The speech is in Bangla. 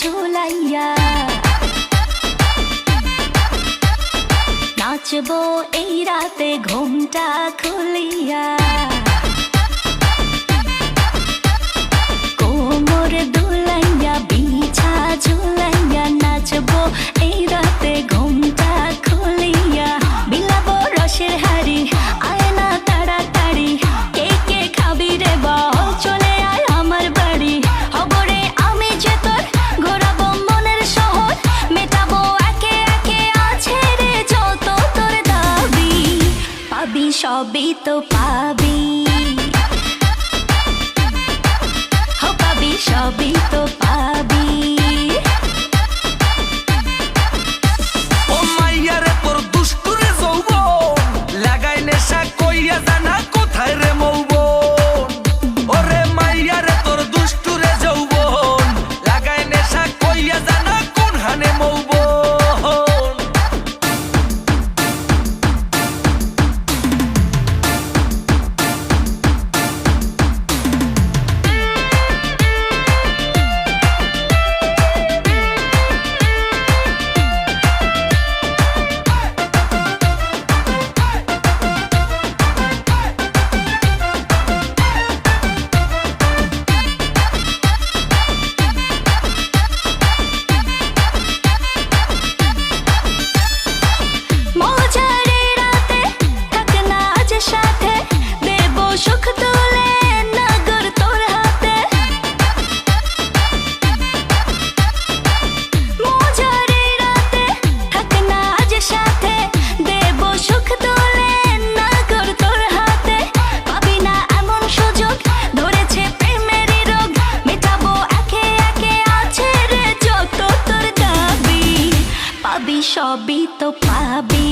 ঝুলাইয়া নাচবো এই রাতে ঘুমটা খুলিয়া। সবই তো পাবি। পাবি, সবই তো পাবি। ও মাইয়ারে তোর দুষ্টুরে যৌব লাগাই নেশা কইয়া জানা সবই তো পাবি।